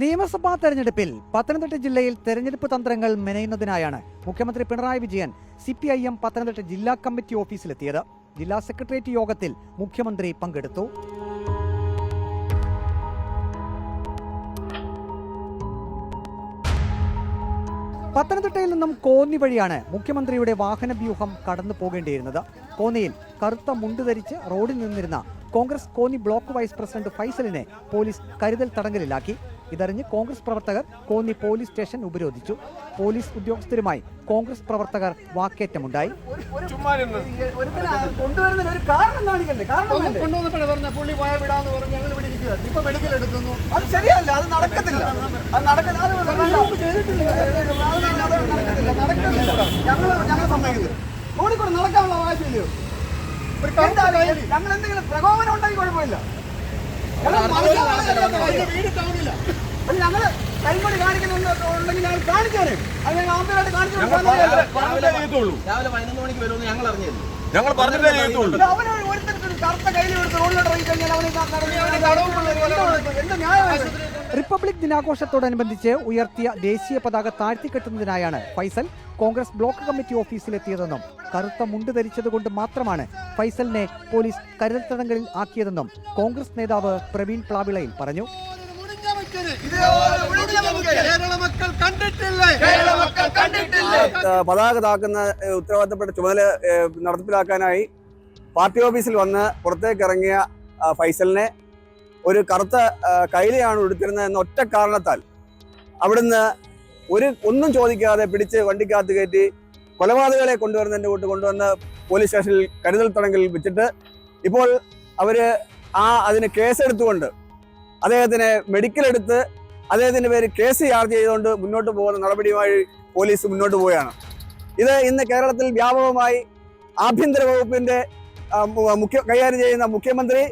നിയമസഭാ തെരഞ്ഞെടുപ്പിൽ പത്തനംതിട്ട ജില്ലയിൽ തെരഞ്ഞെടുപ്പ് തന്ത്രങ്ങൾ മെനയുന്നതിനായാണ് മുഖ്യമന്ത്രി Pinarayi Vijayan C P I M Pathanamthitta ജില്ലാ കമ്മിറ്റി ഓഫീസിലെത്തിയത്. ജില്ലാ സെക്രട്ടേറിയറ്റ് യോഗത്തിൽ മുഖ്യമന്ത്രി പങ്കെടുത്തു. പത്തനംതിട്ടയിൽ നിന്നും കോന്നി വഴിയാണ് മുഖ്യമന്ത്രിയുടെ വാഹനവ്യൂഹം കടന്നു പോകേണ്ടിയിരുന്നത് കോന്നിയിൽ കറുത്ത മുണ്ട് ധരിച്ച് റോഡിൽ നിന്നിരുന്ന Congress Konni block vice president ഫൈസലിനെ police കരുതൽ തടങ്കലിലാക്കി. ഇതറിഞ്ഞ് കോൺഗ്രസ് പ്രവർത്തകർ കോന്നി പോലീസ് സ്റ്റേഷൻ ഉപരോധിച്ചു. പോലീസ് ഉദ്യോഗസ്ഥരുമായി കോൺഗ്രസ് പ്രവർത്തകർ വാക്കേറ്റമുണ്ടായി. നടക്കാനുള്ള അവകാശമില്ലയോ ഒരു കറുത്ത എന്താ കൈലി. ഞങ്ങൾ എന്തെങ്കിലും പ്രകോപനം ഉണ്ടെങ്കിൽ കുഴപ്പമില്ല. ഞങ്ങൾ കരിങ്കൊടി കാണിക്കുന്നുണ്ടെങ്കിൽ ഞങ്ങൾ കാണിച്ചു തരും അത് ഞങ്ങൾ ആന്തരായിട്ട് കാണിച്ചു രാവിലെ പതിനൊന്ന് മണിക്ക് വരുമെന്ന് ഞങ്ങൾ അറിഞ്ഞിരുന്നു. ഞങ്ങൾ പറഞ്ഞിട്ടേ ചെയ്യത്തുള്ളൂ അവന് ഒരുത്തർക്ക് കറുത്ത കയ്യിൽ എടുത്ത് റോഡിലോട്ട് ഇറങ്ങി കഴിഞ്ഞാൽ അവന് എന്താ ന്യായമാണ്. റിപ്പബ്ലിക് ദിനാഘോഷത്തോടനുബന്ധിച്ച് ഉയർത്തിയ ദേശീയ പതാക താഴ്ത്തിക്കെട്ടുന്നതിനായാണ് ഫൈസൽ കോൺഗ്രസ് ബ്ലോക്ക് കമ്മിറ്റി ഓഫീസിലെത്തിയതെന്നും കറുത്ത മുണ്ട് ധരിച്ചതുകൊണ്ട് മാത്രമാണ് ഫൈസലിനെ പോലീസ് കരുതൽ തടങ്കലിൽ ആക്കിയതെന്നും കോൺഗ്രസ് നേതാവ് പ്രവീൺ പ്ലാവിളയിൽ പറഞ്ഞു. പതാക താക്കുന്ന ഉത്തരവാദിത്തപ്പെട്ട ചുമതല നടപ്പിലാക്കാനായി പാർട്ടി ഓഫീസിൽ വന്ന് പുറത്തേക്ക് ഇറങ്ങിയ ഫൈസലിനെ ഒരു കറുത്ത കയ്യിലെയാണ് കൈലിയാണ് ഉടുത്തിരുന്നത് എന്ന ഒറ്റ കാരണത്താൽ അവിടുന്ന് ഒരു ഒന്നും ചോദിക്കാതെ പിടിച്ച് വണ്ടിക്കകത്ത് കയറ്റി കൊലപാതകളെ കൊണ്ടുവരുന്നതിന്റെ കൂട്ട് കൊണ്ടുവന്ന് പോലീസ് സ്റ്റേഷനിൽ കരുതൽ തടങ്കലിൽ വെച്ചിട്ട് ഇപ്പോൾ അവർ ആ അതിന് കേസെടുത്തുകൊണ്ട് അദ്ദേഹത്തിന് മെഡിക്കൽ എടുത്ത് അദ്ദേഹത്തിന്റെ പേര് കേസ് ചാർജ് ചെയ്തുകൊണ്ട് മുന്നോട്ട് പോകുന്ന നടപടിയുമായി പോലീസ് മുന്നോട്ട് പോവുകയാണ്. ഇത് ഇന്ന് കേരളത്തിൽ വ്യാപകമായി ആഭ്യന്തര വകുപ്പിന്റെ മുഖ്യ കൈകാര്യം ചെയ്യുന്ന മുഖ്യമന്ത്രി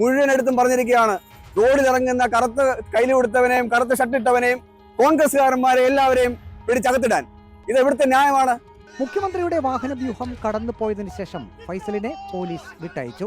മുഴുവനെടുത്തും പറഞ്ഞിരിക്കുകയാണ്. റോഡിലിറങ്ങുന്ന കറുത്ത കയ്യിൽ കൊടുത്തവനെയും കറുത്ത ഷട്ടിട്ടവനെയും കോൺഗ്രസ്സുകാരന്മാരെ എല്ലാവരെയും പിടിച്ചകത്തിടാൻ ഇത് എവിടുത്തെ ന്യായമാണ്? മുഖ്യമന്ത്രിയുടെ വാഹനവ്യൂഹം കടന്നു പോയതിനു ശേഷം ഫൈസലിനെ പോലീസ് വിട്ടയച്ചു.